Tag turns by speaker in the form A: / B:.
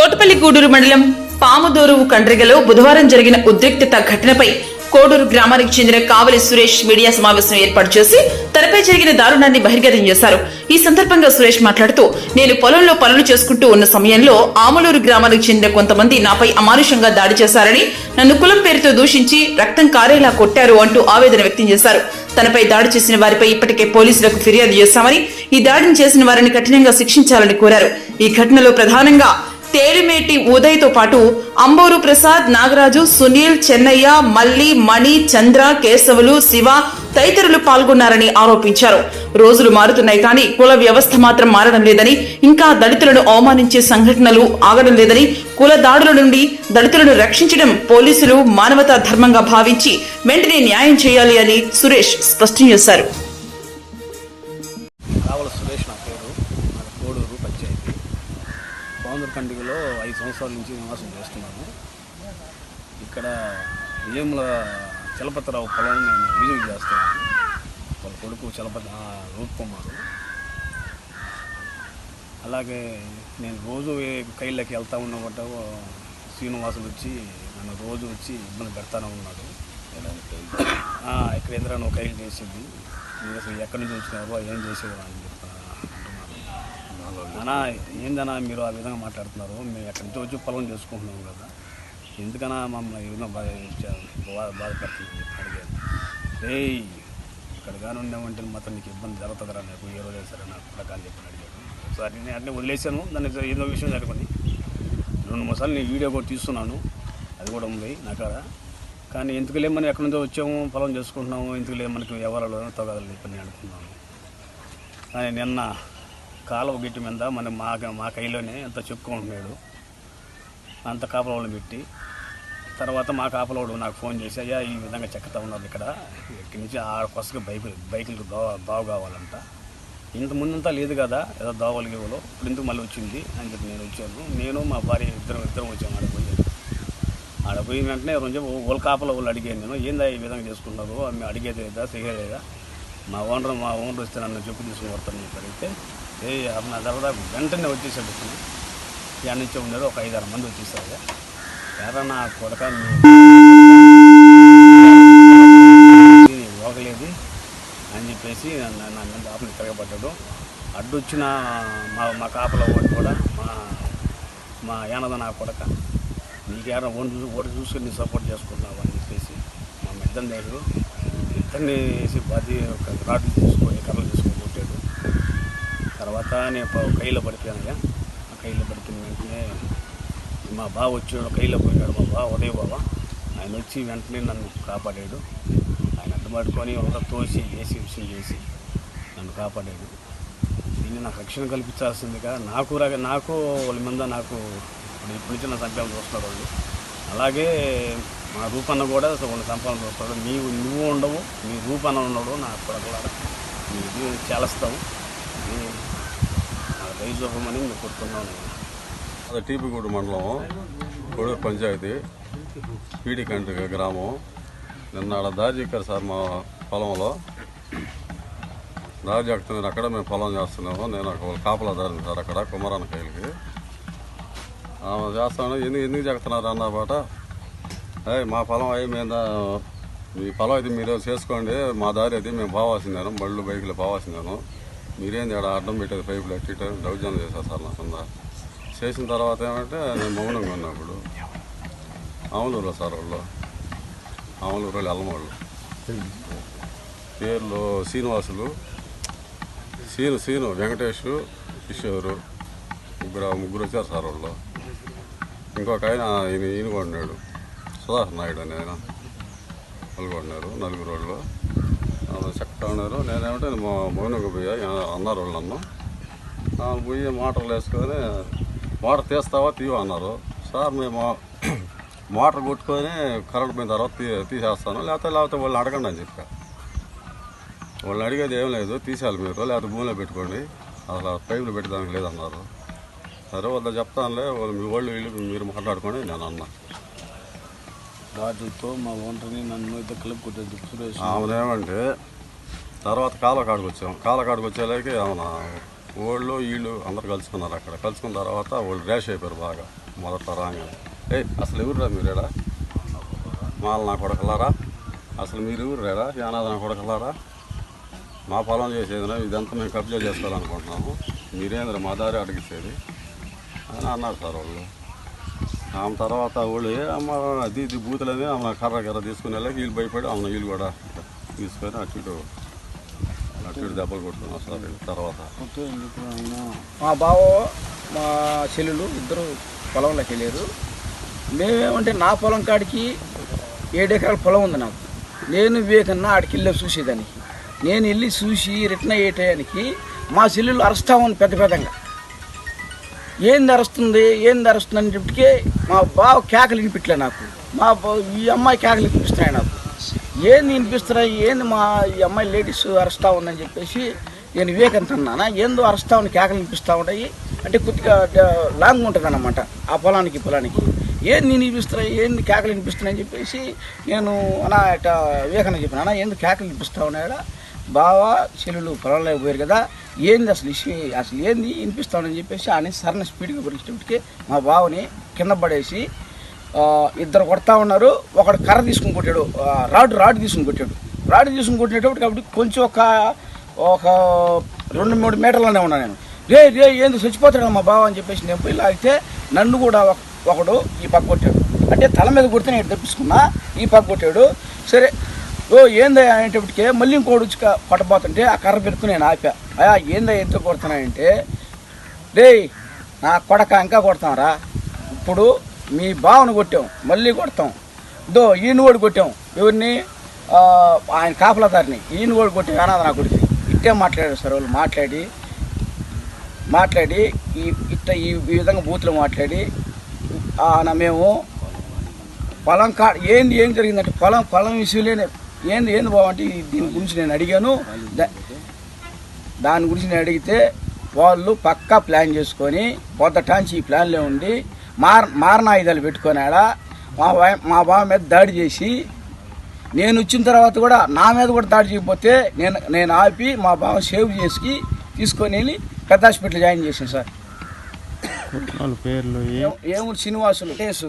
A: తోటపల్లి గూడూరు మండలం పాముదోరువు కండ్రిగలో బుధవారం జరిగిన ఉద్రిక్తత ఘటనపై కోడూరు గ్రామానికి చెందిన కావలి సురేష్ మీడియా సమావేశం ఏర్పాటు చేసి తనపై జరిగిన దారుణాన్ని బహిర్గతం చేశారు. ఈ సందర్భంగా సురేష్ మాట్లాడుతూ నేను పొలంలో పనులు చేసుకుంటూ ఉన్న సమయంలో ఆమలూరు గ్రామానికి చెందిన కొంతమంది నాపై అమానుషంగా దాడి చేశారని నన్ను కులం పేరుతో దూషించి రక్తం కారేలా కొట్టారు అంటూ ఆవేదన వ్యక్తం చేశారు. తనపై దాడి చేసిన వారిపై ఇప్పటికే పోలీసులకు ఫిర్యాదు చేశామని ఈ దాడిని చేసిన వారిని కఠినంగా శిక్షించాలని కోరారు. ఈ ఘటనలో ప్రధానంగా తేలిమేటి ఉదయ్తో పాటు అంబూరు ప్రసాద్ నాగరాజు సునీల్ చెన్నయ్య మల్లి మణి చంద్ర కేశవులు శివ తదితరులు పాల్గొన్నారని ఆరోపించారు. రోజులు మారుతున్నాయి కానీ కుల వ్యవస్థ మాత్రం మారడం లేదని ఇంకా దళితులను అవమానించే సంఘటనలు ఆగడం లేదని కుల దాడుల నుండి దళితులను రక్షించడం పోలీసులు మానవతా ధర్మంగా భావించి వెంటనే న్యాయం చేయాలి అని సురేష్ స్పష్టం చేశారు.
B: సురేష్ నా పేరు. కోడూరు పంచాయతీ. బాందూరు కండిగలో ఐదు సంవత్సరాల నుంచి నివాసం చేస్తున్నాను ఇక్కడ విజయముల చలపతిరావు పొలాన్ని నేను విజిట్ చేస్తున్నాను వాళ్ళ కొడుకు చలపతి ఆ, రూప్ కుమార్. అలాగే నేను రోజు కైళ్ళకి వెళ్తా ఉన్నమాట శ్రీనివాసులు వచ్చి నన్ను రోజు వచ్చి ఇబ్బంది పెడతానే ఉన్నాడు ఇక్కడ ఎందుకు నువ్వు కైలు చేసింది మీరు అసలు ఎక్కడి నుంచి వచ్చినారు ఏం చేసేవారు అని చెప్తాను. అన్నా ఏందన్నా మీరు ఆ విధంగా మాట్లాడుతున్నారు మేము ఎక్కడి నుంచి వచ్చి పొలం చేసుకుంటున్నాం కదా. ఎందుకన్నా మమ్మల్ని ఏదో బాధ బాధ బాధపడుతుంది అడిగాను రే ఇక్కడ కానీ ఉన్నామంటే మాత్రం నీకు ఇబ్బంది జరుగుతుందిరా నాకు ఏ రోజు సరే నాకు ప్రకారం చెప్పి అడిగాను ఒకసారి నేను అట్లనే వదిలేశాను దాన్ని ఏదో విషయం జరగని రెండు మూసార్లు నేను వీడియో కూడా తీస్తున్నాను అది కూడా ఉంది నా కాడ. కానీ ఎందుకు లేమని ఎక్కడి నుంచో వచ్చాము పొలం చేసుకుంటున్నాము ఎందుకు లేదు మనకి ఎవరాలు తొగదలు చెప్పని నేను అనుకున్నాను. కానీ నిన్న కాలువ గిట్టి మీద మన మా మా కైలోనే ఎంత చెప్పుకుంటున్నాడు అంత కాపలవాళ్ళని పెట్టి. తర్వాత మా కాపలవాడు నాకు ఫోన్ చేసి అయ్యా ఈ విధంగా చెక్కతా ఉన్నారు ఇక్కడ. ఇక్కడి నుంచి ఆ కొసగా బైకులు బైకులకు దోవ బాగు కావాలంట. ఇంత ముందంతా లేదు కదా ఏదో దోవలు గీవలు. ఇప్పుడు ఎందుకు మళ్ళీ వచ్చింది? అని చెప్పి నేను వచ్చాను. నేను మా భార్య ఇద్దరం ఇద్దరం వచ్చాము ఆడ పోయి. ఆడ పోయిన వెంటనే రెండు వాళ్ళ కాపల వాళ్ళు అడిగాను నేను ఏందా ఈ విధంగా చేసుకున్నారు మేము అడిగేది లేదా చేయలేదా? మా ఓనర్ మా ఓనర్ వస్తే నన్ను చెప్పు తీసుకుని వస్తాను అడిగితే ఏ నా తర్వాత వెంటనే వచ్చేసాడు ఇతను ఇక్కడ నుంచి ఉన్నారు ఒక ఐదారు మంది వచ్చేసారు. ఎరా నా కొడక ఓగలేదు అని చెప్పేసి నా మీద ఆపని తిరగబడ్డాడు. అడ్డొచ్చిన మా మా కాపల ఓటు కూడా మా మా ఏనద నా కొడక నీకేమైనా ఓటు చూసి ఓటు చూసుకొని నీ సపోర్ట్ చేసుకుంటున్నావు అని చెప్పేసి మా ఇద్దరిని లేదు. ఇద్దరిని వేసి బాధి ఒక రాడ్లు తీసుకొని కర్రలు తీసుకొని తర్వాత నేను కైలో పడిపోయాను ఆ కైలో పడిపోయిన వెంటనే మా బావ వచ్చాడు కైలో పోయాడు మా బావ ఉదయ బావ ఆయన వచ్చి వెంటనే నన్ను కాపాడాడు. ఆయన అడ్డుపట్టుకొని ఒక తోసి వేసి విషయం చేసి నన్ను కాపాడాడు. దీన్ని నాకు రక్షణ కల్పించాల్సిందిగా నాకు రక నాకు వాళ్ళ మీద నాకు ఇప్పుడు ఇప్పటి నుంచి నా సంపాదన చూస్తున్నారు వాళ్ళు. అలాగే మా రూపన్న కూడా వాళ్ళ సంపాదన చూస్తాడు. నీవు నువ్వు ఉండవు నీ రూపన్న ఉండవు నా కొడకలాడ నీ ఇది చేస్తావు ఇది నేను కోరుకున్నాను
C: అది టీపీగూడు మండలం కొడూరు పంచాయతీ పీడి కండ్రిక గ్రామం. నిన్న ఆడ దారి చెక్కారు సార్ మా పొలంలో దారి చెక్కుతున్నారు అక్కడ మేము పొలం చేస్తున్నాము. నేను ఒక కాపలా దారిని సార్ అక్కడ కుమారాన్న కైలకి. ఆమె చేస్తాను ఎందుకు ఎందుకు చేస్తున్నారు అన్న పాట? అయ్యి మా పొలం అయ్యి మీద మీ పొలం అయితే మీరు చేసుకోండి మా దారి అయితే మేము పోవాల్సిందాను బళ్ళు బైకులు పోవాల్సిందాను. మీరేంది ఆడ అడ్డం పెట్టేది? పైపులు అట్టి ఇటు దౌర్జన్యం చేశారు సార్ నా కింద చేసిన తర్వాత ఏమంటే నేను మౌనంగా ఉన్నప్పుడు ఆమలూరులో సార్ వాళ్ళు. ఆమలూరు వాళ్ళు అల్లమోళ్ళు పేర్లు శ్రీనివాసులు సీను సీను వెంకటేష్ కిషోరు ముగ్గురు ముగ్గురు వచ్చారు సార్ వాళ్ళు. ఇంకొక ఆయన ఈయన ఈయన కొన్నాడు సుధాకర్ నాయుడు అని ఆయన. వాళ్ళు కొన్నారు నలుగురు వాళ్ళు. వాళ్ళు ఉన్నారు నేనేమంటే మా మౌనంగా పోయా అన్నారు వాళ్ళు నన్ను పోయి మోటార్లు వేసుకొని మోటార్ తీస్తావా తీవా అన్నారు. సార్ మేము మోటార్ కొట్టుకొని కరెంట్ పోయిన తర్వాత తీ తీసేస్తాను. లేకపోతే లేకపోతే వాళ్ళని అడగండి అని చెప్పా. వాళ్ళని అడిగేది ఏం లేదు. తీసేయాలి మీరు. లేకపోతే భూమిలో పెట్టుకోండి. అసలు పైపులు పెట్టడానికి లేదన్నారు. సరే వాళ్ళ చెప్తానులే. వాళ్ళు మీ వాళ్ళు వీళ్ళు మీరు మాట్లాడుకోండి నేను అన్నా.
B: వాటితో మా ఓనర్ని నన్ను అయితే కలిపి కొట్టేది సురేష్
C: ఆమెనేమంటే తర్వాత కాలకాడకు వచ్చాం. కాలువ కాడికి ఆమె వాళ్ళు వీళ్ళు అందరు కలుసుకున్నారు అక్కడ. కలుసుకున్న తర్వాత వాళ్ళు ర్యాష్ అయిపోయారు బాగా. మొదట రాగా ఏ అసలు ఎవరురా మీరేడా మాల నా కొడకలారా? అసలు మీరు ఎవరు రేడా యానాథ నా కొడకలారా? మా పొలం చేసేదినా ఇదంతా మేము కబ్జా చేసుకోవాలనుకుంటున్నాము. మీరేంద్ర మా దారి అడిగిచ్చేది? అని అన్నారు సార్ వాళ్ళు. ఆమె తర్వాత వాళ్ళు ఏ అమ్మ అది ఇది ఆమె కర్ర కర్ర తీసుకుని వీళ్ళు భయపడి ఆమె వీళ్ళు కూడా తీసుకొని అటు ఇటు అటు దెబ్బలు సార్ వీళ్ళు తర్వాత.
D: మా బావ మా చెల్లెలు ఇద్దరు పొలంలోకి వెళ్ళారు. మేమేమంటే నా పొలం కాడికి ఏడు ఎకరాల పొలం ఉంది నాకు. నేను వివేకన్న ఆడికి వెళ్ళి చూసేదానికి. నేను వెళ్ళి చూసి రిటర్న్ అయ్యేటానికి మా చెల్లెలు అరుస్తామని పెద్ద పెద్దగా. ఏంది అరుస్తుంది? ఏంది అరుస్తుంది అనేటప్పటికే మా బావ కేకలు వినిపించలే నాకు. మా బా- ఈ అమ్మాయి కేకలు వినిపిస్తున్నాయి నాకు. ఏంది వినిపిస్తున్నాయి ఏంది మా ఈ అమ్మాయి లేడీస్ అరుస్తా ఉందని చెప్పేసి నేను వివేకంత్ అన్నానా? ఏందో అరుస్తా ఉంది కేకలు వినిపిస్తూ ఉంటాయి. అంటే కొద్దిగా లాంగ్ ఉంటుంది ఆ పొలానికి పొలానికి. ఏంది నేను వినిపిస్తున్నాయి ఏంది కేకలు వినిపిస్తున్నాయని అని చెప్పేసి నేను అలా ఇట వివేకన్న చెప్పినా ఏంది కేకలు వినిపిస్తూ ఉన్నాయా బావా చెల్లెలు పొలంలో పోయారు కదా ఏంది అసలు ఇష్యూ? అసలు ఏంది? వినిపిస్తామని చెప్పేసి ఆయన సరైన స్పీడ్గా పరిగెట్టేటప్పటికి మా బావని కింద పడేసి ఇద్దరు కొడతా ఉన్నారు. ఒకడు కర్ర తీసుకుని కొట్టాడు. ఆ, రాడ్ రాడ్ తీసుకుని కొట్టాడు. రాడ్ తీసుకుని కొట్టినప్పుడు కాబట్టి కొంచెం ఒక ఒక రెండు మూడు మీటర్లోనే ఉన్నాను నేను. రే రే ఏంది చచ్చిపోతాడు మా బావ అని చెప్పేసి నేను పోయి లాగితే నన్ను కూడా ఒక- ఒకడు ఈ పక్క కొట్టాడు. అంటే తల మీద కొడితే నేను తప్పించుకున్నా ఈ పక్క కొట్టాడు. సరే ఓ ఏందా అనేటప్పటికే మళ్ళీ ఇంకోటి వచ్చి కొట్టబోతుంటే ఆ కర్ర పెట్టుకుని నేను ఆపా. అయా ఏందా ఎంత కొడుతున్నాయంటే రే నా కొడక ఇంకా కొడతానరా ఇప్పుడు మీ బావను కొట్టాం మళ్ళీ కొడతాం. దో ఈయన కూడా కొట్టాం. ఎవరిని? ఆయన కాపలాదారిని. ఈయన కూడా కొట్టాం అనాథ నా కొడుకు ఇట్టే మాట్లాడారు సార్ వాళ్ళు. మాట్లాడి మాట్లాడి ఈ ఇట్ట ఈ ఈ విధంగా బూతులు మాట్లాడి మేము పొలం కా ఏంది ఏం జరిగిందంటే పొలం పొలం విషయంలోనే ఏంది ఏంది బావంటే దీని గురించి నేను అడిగాను. దాని గురించి నేను అడిగితే వాళ్ళు పక్కా ప్లాన్ చేసుకొని పొద్దుటాంచి ఈ ప్లాన్లో ఉండి మార మారణాయుధాలు పెట్టుకొని ఆడ మా మా బావ మీద దాడి చేసి నేను వచ్చిన తర్వాత కూడా నా మీద కూడా దాడి చేయకపోతే నేను నేను ఆపి మా బావ సేవ్ చేసి తీసుకొని వెళ్ళి పెద్ద హాస్పిటల్ జాయిన్ చేశాను సార్.
E: పేర్లు ఏ
D: ఏముడు శ్రీనివాసులు. కేసు.